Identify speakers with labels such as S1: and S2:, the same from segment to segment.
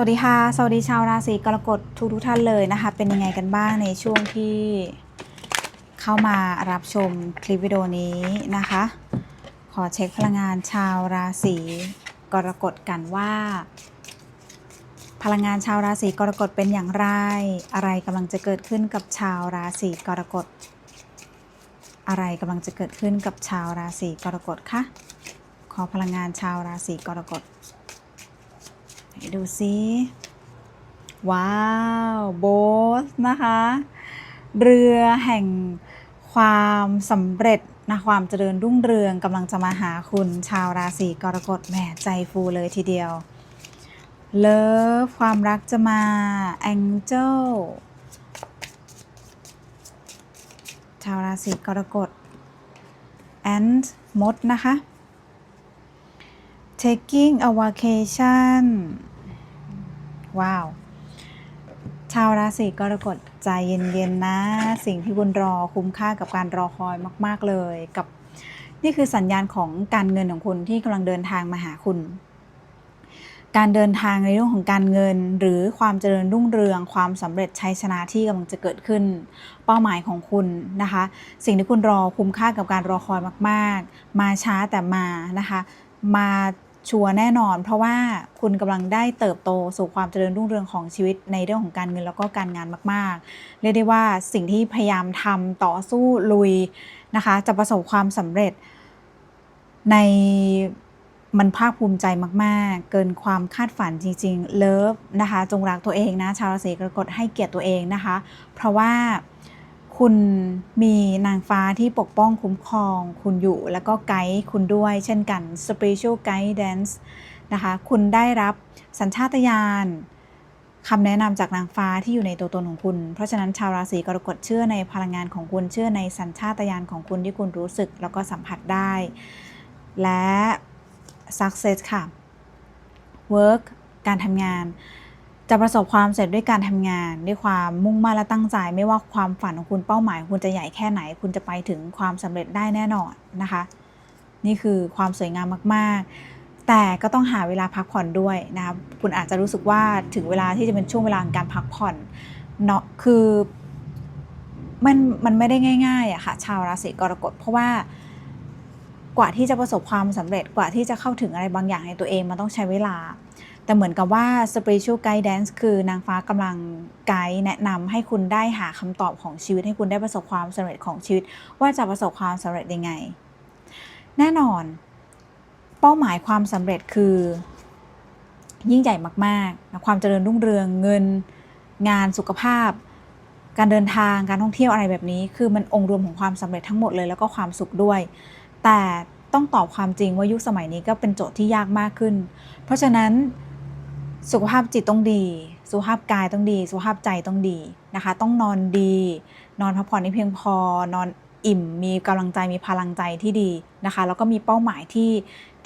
S1: วัสดีค่ะ สวัสดีชาวราศีกรกฎทุกทุกท่านเลยนะคะ เป็นยังไงกันบ้างในช่วงที่เข้ามารับชมคลิปวิดีโอนี้นะคะ ขอเช็คพลังงานชาวราศีกรกฎกันว่า พลังงานชาวราศีกรกฎเป็นอย่างไร อะไรกำลังจะเกิดขึ้นกับชาวราศีกรกฎ อะไรกำลังจะเกิดขึ้นกับชาวราศีกรกฎคะ ขอพลังงานชาวราศีกรกฎ ดูซิว้าวโบสนะคะ เรือแห่งความสำเร็จนะความเจริญรุ่งเรืองกำลังจะมาหาคุณชาวราศีกรกฎแหมใจฟูเลยทีเดียว เลิฟความรักจะมาแองเจิลชาวราศีกรกฎแอนมดนะคะ taking a vacation ว้าว ชาวราศีกรกฎใจเย็นๆนะ สิ่งที่คุณรอคุ้มค่ากับการรอคอยมาก ๆเลยกับนี่คือสัญญาณของการเงินของคุณที่กำลังเดินทางมาหาคุณ การเดินทางในเรื่องของการเงิน หรือความเจริญรุ่งเรือง ความสำเร็จชัยชนะที่กำลังจะเกิดขึ้น เป้าหมายของคุณนะคะ สิ่งที่คุณรอคุ้มค่ากับการรอคอยมาก ๆ มาช้าแต่มานะคะ มา ชัวร์แน่นอน เพราะว่าคุณกำลังได้เติบโตสู่ความเจริญรุ่งเรืองของชีวิตในเรื่องของการเงินแล้วก็การงานมาก ๆ เรียกได้ว่าสิ่งที่พยายามทำต่อสู้ลุยนะคะ จะประสบความสำเร็จในมันภาคภูมิใจมากๆ เกินความคาดฝันจริง ๆ เลิฟนะคะ จงรักตัวเองนะ ชาวราศีกรกฎให้เกียรติตัวเองนะคะ เพราะว่า คุณมีนางฟ้าที่ปกป้องคุ้มครอง คุณอยู่แล้วก็ไกด์คุณด้วย เช่นกัน spiritual guidance นะคะ คุณได้รับสัญชาตญาณคำแนะนำจากนางฟ้าที่อยู่ในตัวตนของคุณ เพราะฉะนั้นชาวราศีกรกฎเชื่อในพลังงานของคุณเชื่อในสัญชาตญาณของคุณที่คุณรู้สึกแล้วก็สัมผัสได้ และ success ค่ะ work การทำงาน จะประสบความสำเร็จด้วยการทำงาน ด้วยความมุ่งมั่นและตั้งใจ ไม่ว่าความฝันของคุณเป้าหมายคุณจะใหญ่แค่ไหน คุณจะไปถึงความสำเร็จได้แน่นอนนะคะ นี่คือความสวยงามมากๆ แต่ก็ต้องหาเวลาพักผ่อนด้วยนะคะคุณอาจจะรู้สึกว่าถึงเวลาที่จะเป็นช่วงเวลาของการพักผ่อนเนาะคือมันมันไม่ได้ง่ายๆอะค่ะชาวราศีกรกฎเพราะว่ากว่าที่จะประสบความสำเร็จกว่าที่จะเข้าถึงอะไรบางอย่างในตัวเองมันต้องใช้เวลา แต่เหมือนกับว่า spiritual guidance คือนางฟ้ากำลังไกด์แนะนำให้คุณได้หาคำตอบของชีวิต ให้คุณได้ประสบความสำเร็จของชีวิต ว่าจะประสบความสำเร็จยังไง แน่นอน เป้าหมายความสำเร็จคือ ยิ่งใหญ่มากๆ ความเจริญรุ่งเรืองเงิน งานสุขภาพ การเดินทางการท่องเที่ยวอะไรแบบนี้ คือมันองค์รวมของความสำเร็จทั้งหมดเลยแล้วก็ความสุขด้วย แต่ต้องตอบความจริงว่ายุคสมัยนี้ก็เป็นโจทย์ที่ยากมากขึ้น เพราะฉะนั้น สุขภาพจิตต้องดี สุขภาพกายต้องดี สุขภาพใจต้องดีนะคะ ต้องนอนดี นอนพักผ่อนให้เพียงพอ นอนอิ่ม มีกำลังใจ มีพลังใจที่ดีนะคะ แล้วก็มีเป้าหมายที่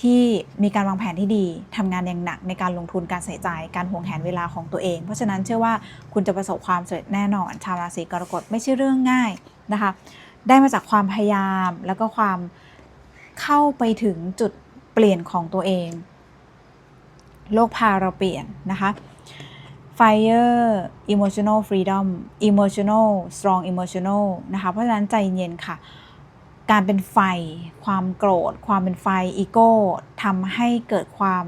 S1: ที่มีการวางแผนที่ดีทำงานอย่างหนักในการลงทุน การใส่ใจ การห่วงแหนเวลาของตัวเอง เพราะฉะนั้นเชื่อว่าคุณจะประสบความสำเร็จแน่นอน ชาวราศีกรกฎไม่ใช่เรื่องง่ายนะคะ ได้มาจากความพยายาม แล้วก็ความเข้าไปถึงจุดเปลี่ยนของตัวเอง โลกพาเราเปลี่ยนนะคะ Fire emotional freedom emotional strong emotional นะคะ เพราะฉะนั้นใจเย็นค่ะ การเป็นไฟ ความโกรธ ความเป็นไฟ อีโก้ทำให้เกิดความ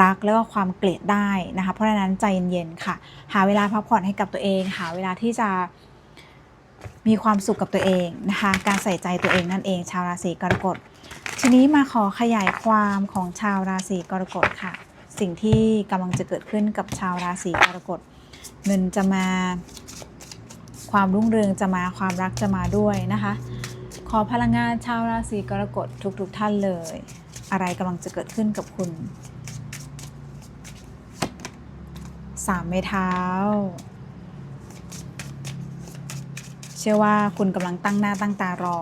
S1: รักแล้วก็ความเกลียดได้นะคะ เพราะฉะนั้นใจเย็นๆค่ะ หาเวลาพักผ่อนให้กับตัวเอง หาเวลาที่จะมีความสุขกับตัวเองนะคะ การใส่ใจตัวเองนั่นเอง ชาวราศีกรกฎ ทีนี้มาขอขยายความของชาวราศีกรกฎค่ะ สิ่งที่กำลังจะเกิดขึ้นกับชาวราศีกรกฎเงินจะมาความรุ่งเรืองจะมาความรักจะมาด้วยนะคะ ขอพลังงานชาวราศีกรกฎทุกๆทท่านเลย อะไรกำลังจะเกิดขึ้นกับคุณสามไม้เท้า เชื่อว่าคุณกำลังตั้งหน้าตั้งตารอ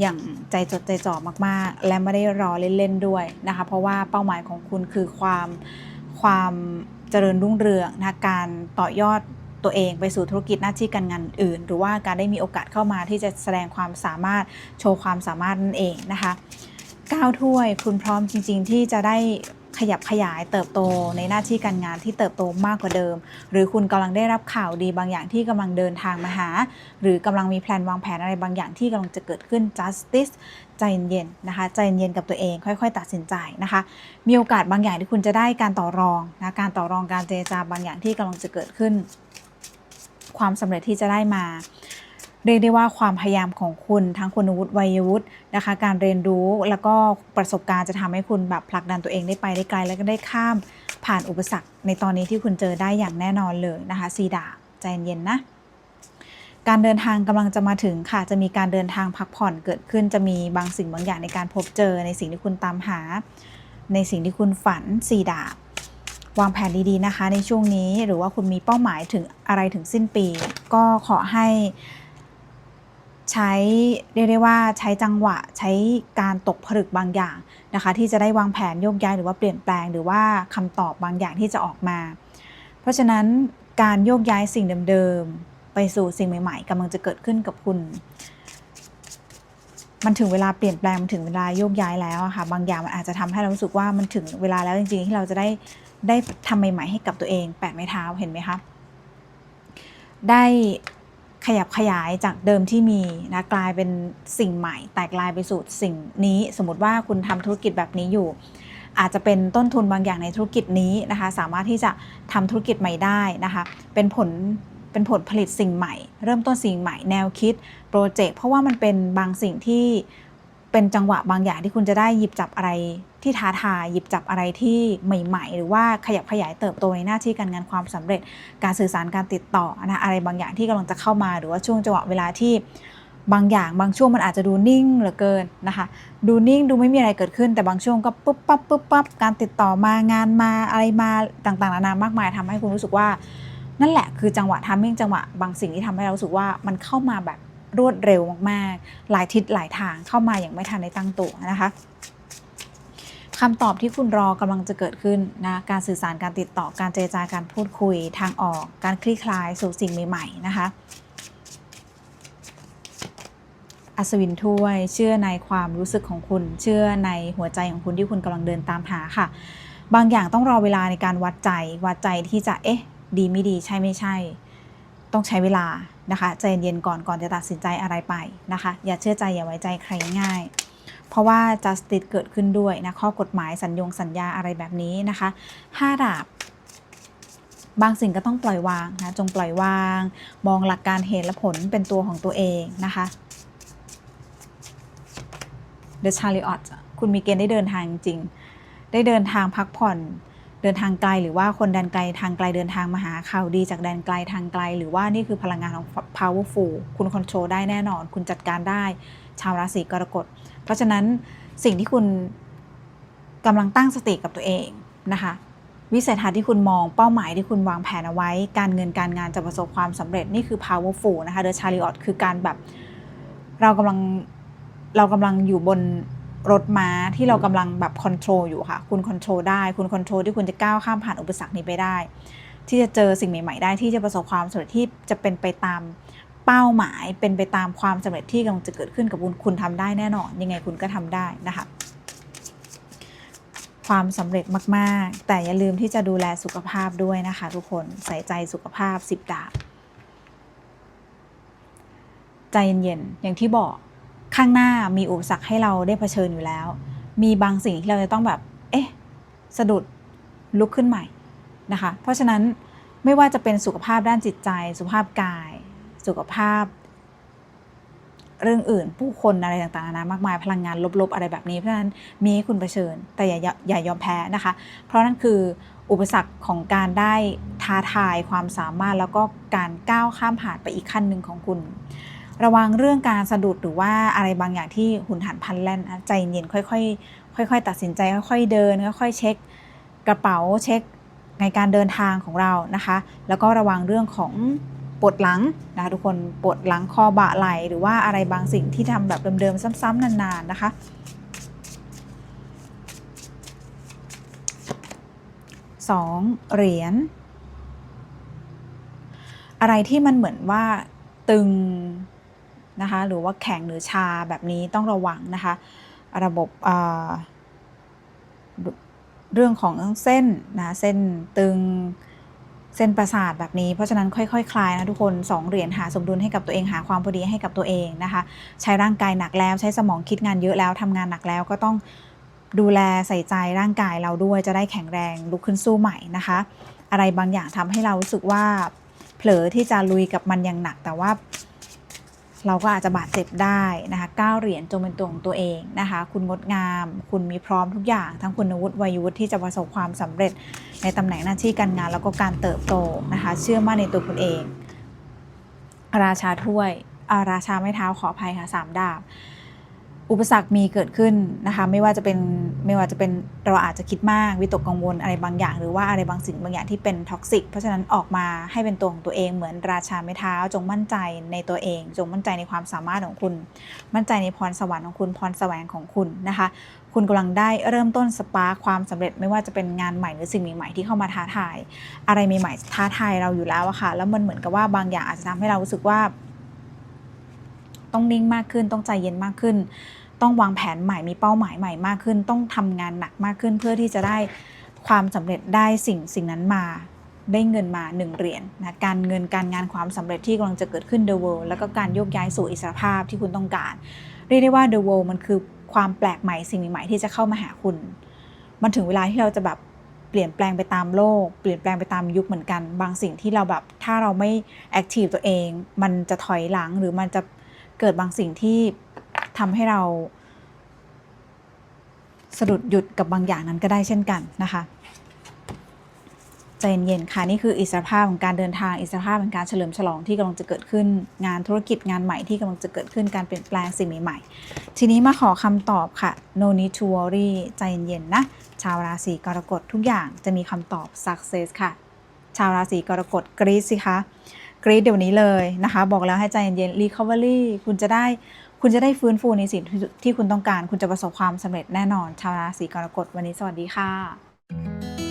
S1: อย่างใจจดใจจ่อมากๆ และไม่ได้รอเล่นๆด้วยนะคะ เพราะว่าเป้าหมายของคุณคือความความเจริญรุ่งเรืองนะการต่อยอดตัวเองไปสู่ธุรกิจหน้าที่การงานอื่น หรือว่าการได้มีโอกาสเข้ามาที่จะแสดงความสามารถโชว์ความสามารถนั่นเองนะคะก้าวถ้วยคุณพร้อมจริง ๆ ที่จะได้ ขยับขยายเติบโตในหน้าที่การงานที่เติบโตมากกว่าเดิม หรือคุณกำลังได้รับข่าวดีบางอย่างที่กำลังเดินทางมาหา หรือกำลังมีแพลนวางแผนอะไรบางอย่างที่กำลังจะเกิดขึ้น justice ใจเย็นๆนะคะใจเย็นๆกับตัวเองค่อย ๆ ตัดสินใจนะคะ มีโอกาสบางอย่างที่คุณจะได้การต่อรองนะการต่อรองการเจรจาบางอย่างที่กำลังจะเกิดขึ้น ความสำเร็จที่จะได้มา เรียกได้ว่าความพยายามของคุณทั้งคุณวุฒิวัยวุฒินะคะ การเรียนรู้แล้วก็ประสบการณ์จะทำให้คุณแบบผลักดันตัวเองได้ไปได้ไกล แล้วก็ได้ข้ามผ่านอุปสรรค ในตอนนี้ที่คุณเจอได้อย่างแน่นอนเลยนะคะซีดาใจเย็นๆนะการเดินทางกำลังจะมาถึงค่ะ จะมีการเดินทางพักผ่อนเกิดขึ้น จะมีบางสิ่งบางอย่างในการพบเจอในสิ่งที่คุณตามหา ในสิ่งที่คุณฝันสีดาบ วางแผนดีๆนะคะ ในช่วงนี้หรือว่าคุณมีเป้าหมายถึงอะไรถึงสิ้นปี ก็ขอให้ ใช้เรียกได้ว่าใช้จังหวะใช้การตกผลึกบางอย่างนะคะ ที่จะได้วางแผนโยกย้ายหรือว่าเปลี่ยนแปลงหรือว่าคำตอบบางอย่างที่จะออกมา เพราะฉะนั้นการโยกย้ายสิ่งเดิมๆไปสู่สิ่งใหม่ๆกำลังจะเกิดขึ้นกับคุณ มันถึงเวลาเปลี่ยนแปลงมันถึงเวลาโยกย้ายแล้วค่ะบางอย่างมันอาจจะทำให้เรารู้สึกว่ามันถึงเวลาแล้วจริงๆที่เราจะได้ได้ทำใหม่ๆให้กับตัวเองแปดไม้เท้าเห็นไหมคะได้ ขยับขยายจากเดิมที่มีนะกลายเป็นสิ่งใหม่ แตกลายไปสู่สิ่งนี้ สมมติว่าคุณทำธุรกิจแบบนี้อยู่ อาจจะเป็นต้นทุนบางอย่างในธุรกิจนี้นะคะ สามารถที่จะทำธุรกิจใหม่ได้นะคะ เป็นผลเป็นผลผลิตสิ่งใหม่ เริ่มต้นสิ่งใหม่แนวคิดโปรเจกต์เพราะว่ามันเป็นบางสิ่งที่ เป็นจังหวะบางอย่างที่คุณจะได้หยิบจับอะไรที่ท้าทายหยิบจับอะไรที่ใหม่ ๆ หรือว่าขยับขยายเติบโตในหน้าที่การงานความสำเร็จ การสื่อสารการติดต่อนะอะไรบางอย่างที่กำลังจะเข้ามาหรือว่าช่วงจังหวะเวลาที่บางอย่างบางช่วงมันอาจจะดูนิ่งเหลือเกินนะคะดูนิ่งดูไม่มีอะไรเกิดขึ้น แต่บางช่วงก็ปุ๊บปั๊บปุ๊บปั๊บการติดต่อมางานมาอะไรมาต่างๆนานามากมายทำให้คุณรู้สึกว่า นั่นแหละคือจังหวะทามมิ่งจังหวะบางสิ่งที่ทำให้เรารู้สึกว่ามันเข้ามาแบบ รวดเร็วมากๆ หลายทิศหลายทางเข้ามาอย่างไม่ทันในตั้งตัวนะคะคำตอบที่คุณรอกำลังจะเกิดขึ้นนะการสื่อสารการติดต่อการเจรจาการพูดคุยทางออก การคลี่คลายสู่สิ่งใหม่ๆนะคะอัศวินถ้วย เชื่อในความรู้สึกของคุณ เชื่อในหัวใจของคุณที่คุณกำลังเดินตามหาค่ะ บางอย่างต้องรอเวลาในการวัดใจ วัดใจที่จะเอ๊ะ ดีไม่ดีใช่ไม่ใช่ ต้องใช้เวลานะคะใจเย็นก่อนก่อนจะตัดสินใจอะไรไปนะคะ อย่าเชื่อใจอย่าไว้ใจใครง่าย เพราะว่า justice เกิดขึ้นด้วยนะข้อกฎหมายสัญญงสัญญาอะไรแบบนี้นะคะห้าดาบบางสิ่งก็ต้องปล่อยวางนะจงปล่อยวาง มองหลักการเหตุและผลเป็นตัวของตัวเองนะคะ The Chariot คุณมีเกณฑ์ได้เดินทางจริง ได้เดินทางพักผ่อน เดินทางไกลหรือว่าคนแดนไกลทางไกลเดินทางมาหาข่าวดีจากแดนไกลทางไกล หรือว่านี่คือพลังงานของ powerful คุณคอนโทรลได้แน่นอน คุณจัดการได้ ชาวราศีกรกฎ เพราะฉะนั้นสิ่งที่คุณกำลังตั้งสติกับตัวเองนะคะวิสัยทัศน์ที่คุณมองเป้าหมายที่คุณวางแผนเอาไว้ การเงินการงานจะประสบความสำเร็จนี่คือ powerful นะคะ The Chariot คือการแบบ เรากำลังเรากำลังอยู่บน รถม้าที่เรากำลังแบบคอนโทรลอยู่ค่ะ คุณคอนโทรลได้ คุณคอนโทรลที่คุณจะก้าวข้ามผ่านอุปสรรคนี้ไปได้ ที่จะเจอสิ่งใหม่ ๆ ได้ที่จะประสบความสำเร็จที่จะเป็นไปตามเป้าหมาย เป็นไปตามความสำเร็จที่กำลังจะเกิดขึ้นกับคุณคุณทำได้แน่นอน ยังไงคุณก็ทำได้นะคะความสำเร็จมากๆ แต่อย่าลืมที่จะดูแลสุขภาพด้วยนะคะ ทุกคนใส่ใจสุขภาพสิบดาบ ใจเย็นๆอย่างที่บอก ข้างหน้ามีอุปสรรคให้เราได้เผชิญอยู่แล้ว มีบางสิ่งที่เราจะต้องแบบ เอ๊ะ สะดุดลุกขึ้นใหม่นะคะ เพราะฉะนั้นไม่ว่าจะเป็นสุขภาพด้านจิตใจ สุขภาพกาย สุขภาพ เรื่องอื่น ผู้คนอะไรต่างๆนานามากมายพลังงานลบๆ อะไรแบบนี้ เพราะฉะนั้นมีให้คุณเผชิญ แต่อย่าอย่ายอมแพ้นะคะ เพราะนั่นคืออุปสรรคของการได้ท้าทายความสามารถแล้วก็การก้าวข้ามผ่านไปอีกขั้นหนึ่งของคุณ ระวังเรื่องการสะดุดหรือว่าอะไรบางอย่างที่หุนหันพลันแล่นใจเย็นค่อยๆ ค่อย ๆ ตัดสินใจค่อยๆเดินค่อยๆเช็ค กระเป๋าเช็คในการเดินทางของเรานะคะ แล้วก็ระวังเรื่องของปวดหลังนะคะทุกคนปวดหลังคอบ่าไหลหรือว่าอะไรบางสิ่งที่ทำแบบเดิมๆ ซ้ำๆนานๆนะคะสองเหรียญอะไรที่มันเหมือนว่าตึง นะคะหรือว่าแข็งหรือชาแบบนี้ต้องระวังนะคะ ระบบเรื่องของเส้นนะเส้นตึงเส้นประสาทแบบนี้ เพราะฉะนั้นค่อยๆคคลายนะทุกคนสองเหรียญหาสมดุลให้กับตัวเองหาความพอดีให้กับตัวเองนะคะ ใช้ร่างกายหนักแล้วใช้สมองคิดงานเยอะแล้วทำงานหนักแล้วก็ต้องดูแลใส่ใจร่างกายเราด้วยจะได้แข็งแรงลุกขึ้นสู้ใหม่นะคะ อะไรบางอย่างทำให้เรารู้สึกว่าเผลอที่จะลุยกับมันอย่างหนักแต่ว่า เราก็อาจจะบาดเจ็บได้นะคะก้าเหรียญจงเป็นตัวของตัวเองนะคะ คุณงดงาม คุณมีพร้อมทุกอย่าง ทั้งคุณวุฒิวัยวุฒิที่จะประสบความสำเร็จในตำแหน่งหน้าที่การงานแล้วก็การเติบโตนะคะ เชื่อมั่นในตัวคุณเอง ราชาถ้วยอาราชาไม่เท้าขออภัยค่ะสามดาบ อุปสรรคมีเกิดขึ้นนะคะไม่ว่าจะเป็นไม่ว่าจะเป็นเราอาจจะคิดมากวิตกกังวลอะไรบางอย่าง หรือว่าอะไรบางสิ่งบางอย่างที่เป็นท็อกซิกเพราะฉะนั้นออกมาให้เป็นตัวของตัวเองเหมือนราชาไม้เท้า จงมั่นใจในตัวเอง จงมั่นใจในความสามารถของคุณ มั่นใจในพรสวรรค์ของคุณพรแสวงของคุณนะคะคุณกำลังได้เริ่มต้นสปาร์ความสำเร็จไม่ว่าจะเป็นงานใหม่หรือสิ่งใหม่ๆที่เข้ามาท้าทาย อะไรใหม่ๆท้าทายเราอยู่แล้วอะค่ะแล้วมันเหมือนกับว่าบางอย่างอาจจะทำให้เรารู้สึกว่า ต้องนิ่งมากขึ้น ต้องใจเย็นมากขึ้น ต้องวางแผนใหม่มีเป้าหมายใหม่มากขึ้น ต้องทำงานหนักมากขึ้น เพื่อที่จะได้ความสำเร็จได้สิ่งสิ่งนั้นมาได้เงินมาหนึ่งเหรียญนะการเงินการงานความสำเร็จที่กำลังจะเกิดขึ้น The World แล้วก็การโยกย้ายสู่อิสรภาพที่คุณต้องการ เรียกได้ว่า The World มันคือความแปลกใหม่สิ่งใหม่ที่จะเข้ามาหาคุณ มันถึงเวลาที่เราจะแบบเปลี่ยนแปลงไปตามโลก เปลี่ยนแปลงไปตามยุคเหมือนกัน บางสิ่งที่เราแบบถ้าเราไม่แอคทีฟตัวเอง มันจะถอยหลังหรือมันจะ เกิดบางสิ่งที่ทำให้เราสะดุดหยุดกับบางอย่างนั้นก็ได้เช่นกันนะคะใจเย็นๆค่ะนี่คืออิสรภาพของการเดินทางอิสรภาพของการเฉลิมฉลองที่กำลังจะเกิดขึ้นงานธุรกิจงานใหม่ที่กำลังจะเกิดขึ้นการเปลี่ยนแปลงสิ่งใหม่ๆทีนี้มาขอคำตอบค่ะ no need to worry ใจเย็นๆนะชาวราศีกรกฎทุกอย่างจะมีคำตอบ success ค่ะ ชาวราศีกรกฎกรีดสิคะ กรีดเดี๋ยวนี้เลยนะคะ บอกแล้วให้ใจเย็นๆ recovery คุณจะได้คุณจะได้ฟื้นฟูในสิ่งที่ที่คุณต้องการ คุณจะประสบความสำเร็จแน่นอน ชาวราศีกรกฎวันนี้สวัสดีค่ะ